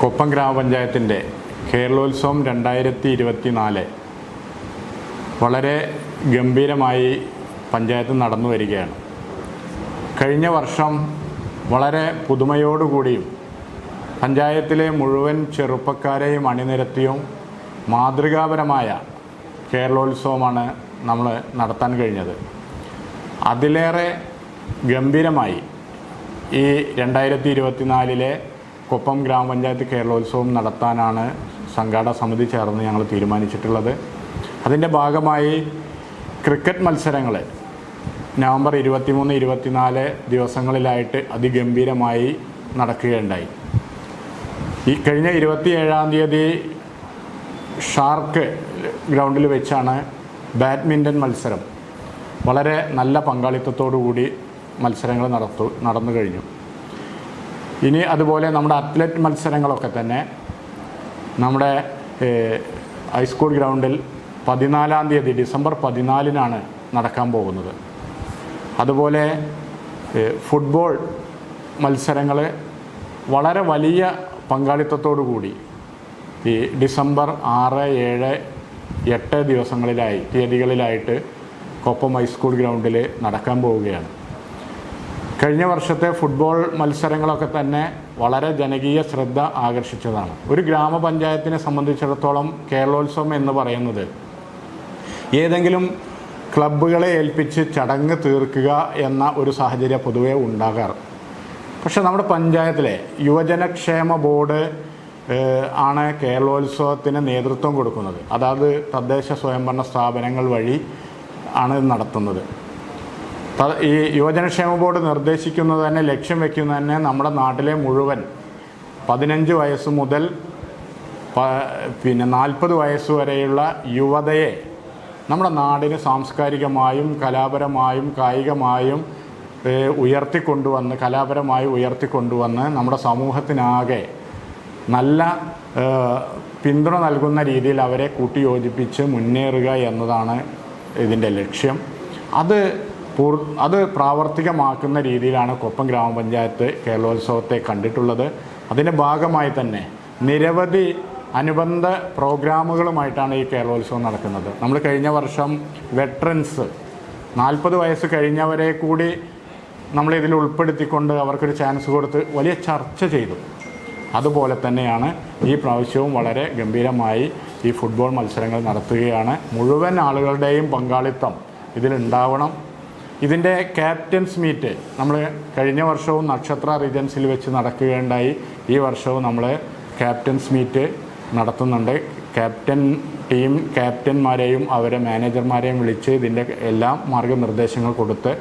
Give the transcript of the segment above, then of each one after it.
കൊപ്പം ഗ്രാമപഞ്ചായത്തിന്റെ കേരളോത്സവം രണ്ടായിരത്തി ഇരുപത്തി നാല് വളരെ ഗംഭീരമായി പഞ്ചായത്ത് നടന്നു വരികയാണ്. കഴിഞ്ഞ വർഷം വളരെ പുതുമയോടുകൂടിയും പഞ്ചായത്തിലെ മുഴുവൻ ചെറുപ്പക്കാരെയും അണിനിരത്തിയും മാതൃകാപരമായ കേരളോത്സവമാണ് നമ്മൾ നടത്താൻ കഴിഞ്ഞത്. അതിലേറെ ഗംഭീരമായി ഈ രണ്ടായിരത്തി ഇരുപത്തിനാലിലെ കൊപ്പം ഗ്രാമപഞ്ചായത്ത് കേരളോത്സവം നടത്താനാണ് സംഘാടക സമിതി ചേർന്ന് ഞങ്ങൾ തീരുമാനിച്ചിട്ടുള്ളത്. അതിന്റെ ഭാഗമായി ക്രിക്കറ്റ് മത്സരങ്ങൾ നവംബർ ഇരുപത്തിമൂന്ന് ഇരുപത്തിനാല് ദിവസങ്ങളിലായിട്ട് അതിഗംഭീരമായി നടക്കുകയുണ്ടായി. ഈ കഴിഞ്ഞ ഇരുപത്തിയേഴാം തീയതി ഷാർക്ക് ഗ്രൗണ്ടിൽ വെച്ചാണ് ബാഡ്മിന്റൺ മത്സരം. വളരെ നല്ല പങ്കാളിത്തത്തോടു കൂടി മത്സരങ്ങൾ നടത്തു നടന്നു കഴിഞ്ഞു. ഇനി അതുപോലെ നമ്മുടെ അത്ലറ്റ് മത്സരങ്ങളൊക്കെ തന്നെ നമ്മുടെ ഹൈസ്കൂൾ ഗ്രൗണ്ടിൽ പതിനാലാം തീയതി ഡിസംബർ പതിനാലിനാണ് നടക്കാൻ പോകുന്നത്. അതുപോലെ ഫുട്ബോൾ മത്സരങ്ങൾ വളരെ വലിയ പങ്കാളിത്തത്തോടു കൂടി ഈ ഡിസംബർ ആറ് ഏഴ് എട്ട് ദിവസങ്ങളിലായി തീയതികളിലായിട്ട് കൊപ്പം ഹൈസ്കൂൾ ഗ്രൗണ്ടിൽ നടക്കാൻ പോവുകയാണ്. കഴിഞ്ഞ വർഷത്തെ ഫുട്ബോൾ മത്സരങ്ങളൊക്കെ തന്നെ വളരെ ജനകീയ ശ്രദ്ധ ആകർഷിച്ചതാണ്. ഒരു ഗ്രാമപഞ്ചായത്തിനെ സംബന്ധിച്ചിടത്തോളം കേരളോത്സവം എന്ന് പറയുന്നത് ഏതെങ്കിലും ക്ലബ്ബുകളെ ഏൽപ്പിച്ച് ചടങ്ങ് തീർക്കുക എന്ന ഒരു സാഹചര്യം പൊതുവേ ഉണ്ടാകാറ്. പക്ഷെ നമ്മുടെ പഞ്ചായത്തിലെ യുവജനക്ഷേമ ബോർഡ് ആണ് കേരളോത്സവത്തിന് നേതൃത്വം കൊടുക്കുന്നത്. അതായത് തദ്ദേശ സ്വയംഭരണ സ്ഥാപനങ്ങൾ വഴി ആണ് നടത്തുന്നത്. ഈ യുവജനക്ഷേമ ബോർഡ് നിർദ്ദേശിക്കുന്നത് തന്നെ ലക്ഷ്യം വയ്ക്കുന്നത് തന്നെ നമ്മുടെ നാട്ടിലെ മുഴുവൻ പതിനഞ്ച് വയസ്സ് മുതൽ പിന്നെ നാൽപ്പത് വയസ്സ് വരെയുള്ള യുവതയെ നമ്മുടെ നാടിന് സാംസ്കാരികമായും കലാപരമായും കായികമായും ഉയർത്തിക്കൊണ്ടുവന്ന് കലാപരമായി ഉയർത്തിക്കൊണ്ടുവന്ന് നമ്മുടെ സമൂഹത്തിനാകെ നല്ല പിന്തുണ നൽകുന്ന രീതിയിൽ അവരെ കൂട്ടിയോജിപ്പിച്ച് മുന്നേറുക എന്നതാണ് ഇതിന്റെ ലക്ഷ്യം. അത് അത് പ്രാവർത്തികമാക്കുന്ന രീതിയിലാണ് കൊപ്പം ഗ്രാമപഞ്ചായത്ത് കേരളോത്സവത്തെ കണ്ടിട്ടുള്ളത്. അതിന്റെ ഭാഗമായി തന്നെ നിരവധി അനുബന്ധ പ്രോഗ്രാമുകളുമായിട്ടാണ് ഈ കേരളോത്സവം നടക്കുന്നത്. നമ്മൾ കഴിഞ്ഞ വർഷം വെട്രൻസ് നാൽപ്പത് വയസ്സ് കഴിഞ്ഞവരെ കൂടി നമ്മൾ ഇതിൽ ഉൾപ്പെടുത്തിക്കൊണ്ട് അവർക്കൊരു ചാൻസ് കൊടുത്ത് വലിയ ചർച്ച ചെയ്തു. അതുപോലെ തന്നെയാണ് ഈ പ്രാവശ്യവും വളരെ ഗംഭീരമായി ഈ ഫുട്ബോൾ മത്സരങ്ങൾ നടത്തുകയാണ്. മുഴുവൻ ആളുകളുടെയും പങ്കാളിത്തം ഇതിലുണ്ടാവണം. ഇതിന്റെ ക്യാപ്റ്റൻസ് മീറ്റ് നമ്മൾ കഴിഞ്ഞ വർഷവും നക്ഷത്ര റീജൻസിൽ വെച്ച് നടക്കുകയുണ്ടായി. ഈ വർഷവും നമ്മൾ ക്യാപ്റ്റൻസ് മീറ്റ് നടത്തുന്നുണ്ട്. ക്യാപ്റ്റൻ ടീം ക്യാപ്റ്റന്മാരെയും അവരെ മാനേജർമാരെയും വിളിച്ച് ഇതിന്റെ എല്ലാ മാർഗനിർദ്ദേശങ്ങൾ കൊടുത്ത്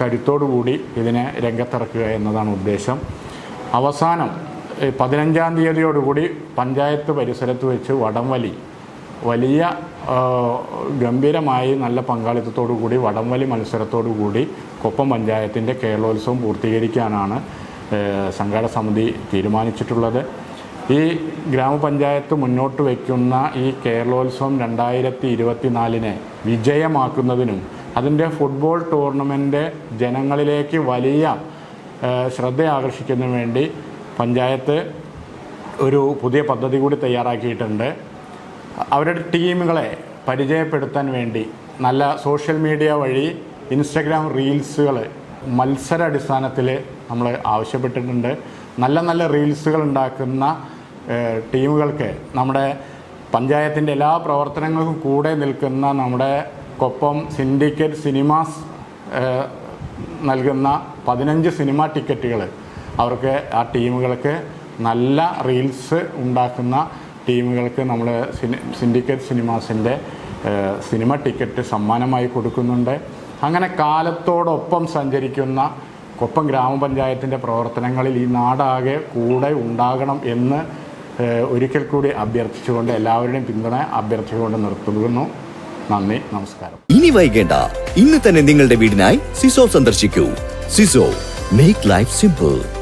കരുത്തോടുകൂടി ഇതിനെ രംഗത്തിറക്കുക എന്നതാണ് ഉദ്ദേശം. അവസാനം പതിനഞ്ചാം തീയതിയോടുകൂടി പഞ്ചായത്ത് പരിസരത്ത് വെച്ച് വടംവലി വലിയ ഗംഭീരമായി നല്ല പങ്കാളിത്തത്തോടു കൂടി വടംവലി മത്സരത്തോടു കൂടി കൊപ്പം പഞ്ചായത്തിന്റെ കേരളോത്സവം പൂർത്തീകരിക്കാനാണ് ഏഹ്, സംഘാടക സമിതി തീരുമാനിച്ചിട്ടുള്ളത്. ഈ ഗ്രാമപഞ്ചായത്ത് മുന്നോട്ട് വയ്ക്കുന്ന ഈ കേരളോത്സവം രണ്ടായിരത്തി ഇരുപത്തിനാലിനെ വിജയമാക്കുന്നതിനും അതിന്റെ ഫുട്ബോൾ ടൂർണമെന്റ് ജനങ്ങളിലേക്ക് വലിയ ശ്രദ്ധ ആകർഷിക്കുന്നതിന് വേണ്ടി പഞ്ചായത്ത് ഒരു പുതിയ പദ്ധതി കൂടി തയ്യാറാക്കിയിട്ടുണ്ട്. അവരുടെ ടീമുകളെ പരിചയപ്പെടുത്താൻ വേണ്ടി നല്ല സോഷ്യൽ മീഡിയ വഴി ഇൻസ്റ്റഗ്രാം റീൽസുകൾ മത്സര അടിസ്ഥാനത്തിൽ നമ്മൾ ആവശ്യപ്പെട്ടിട്ടുണ്ട്. നല്ല നല്ല റീൽസുകൾ ഉണ്ടാക്കുന്ന ടീമുകൾക്ക് നമ്മുടെ പഞ്ചായത്തിന്റെ എല്ലാ പ്രവർത്തനങ്ങൾക്കും കൂടെ നിൽക്കുന്ന നമ്മുടെ കൊപ്പം സിൻഡിക്കേറ്റ് സിനിമാസ് നൽകുന്ന പതിനഞ്ച് സിനിമ ടിക്കറ്റുകൾ അവർക്ക് ആ ടീമുകൾക്ക് നല്ല റീൽസ് ഉണ്ടാക്കുന്ന ടീമുകൾക്ക് നമ്മൾ സിനി സിൻഡിക്കേറ്റ് സിനിമാസിന്റെ സിനിമ ടിക്കറ്റ് സമ്മാനമായി കൊടുക്കുന്നുണ്ട്. അങ്ങനെ കാലത്തോടൊപ്പം സഞ്ചരിക്കുന്ന കൊപ്പം ഗ്രാമപഞ്ചായത്തിന്റെ പ്രവർത്തനങ്ങളിൽ ഈ നാടാകെ കൂടെ ഉണ്ടാകണം എന്ന് ഒരിക്കൽ കൂടി അഭ്യർത്ഥിച്ചുകൊണ്ട് എല്ലാവരുടെയും പിന്തുണ അഭ്യർത്ഥിച്ചുകൊണ്ട് നിർത്തുന്നു. നന്ദി നമസ്കാരം. ഇനി വൈകേണ്ട. ഇന്ന് തന്നെ നിങ്ങളുടെ വീടിനായി സിസോ സന്ദർശിക്കൂ. സിസോ മേക്ക് ലൈഫ് സിമ്പിൾ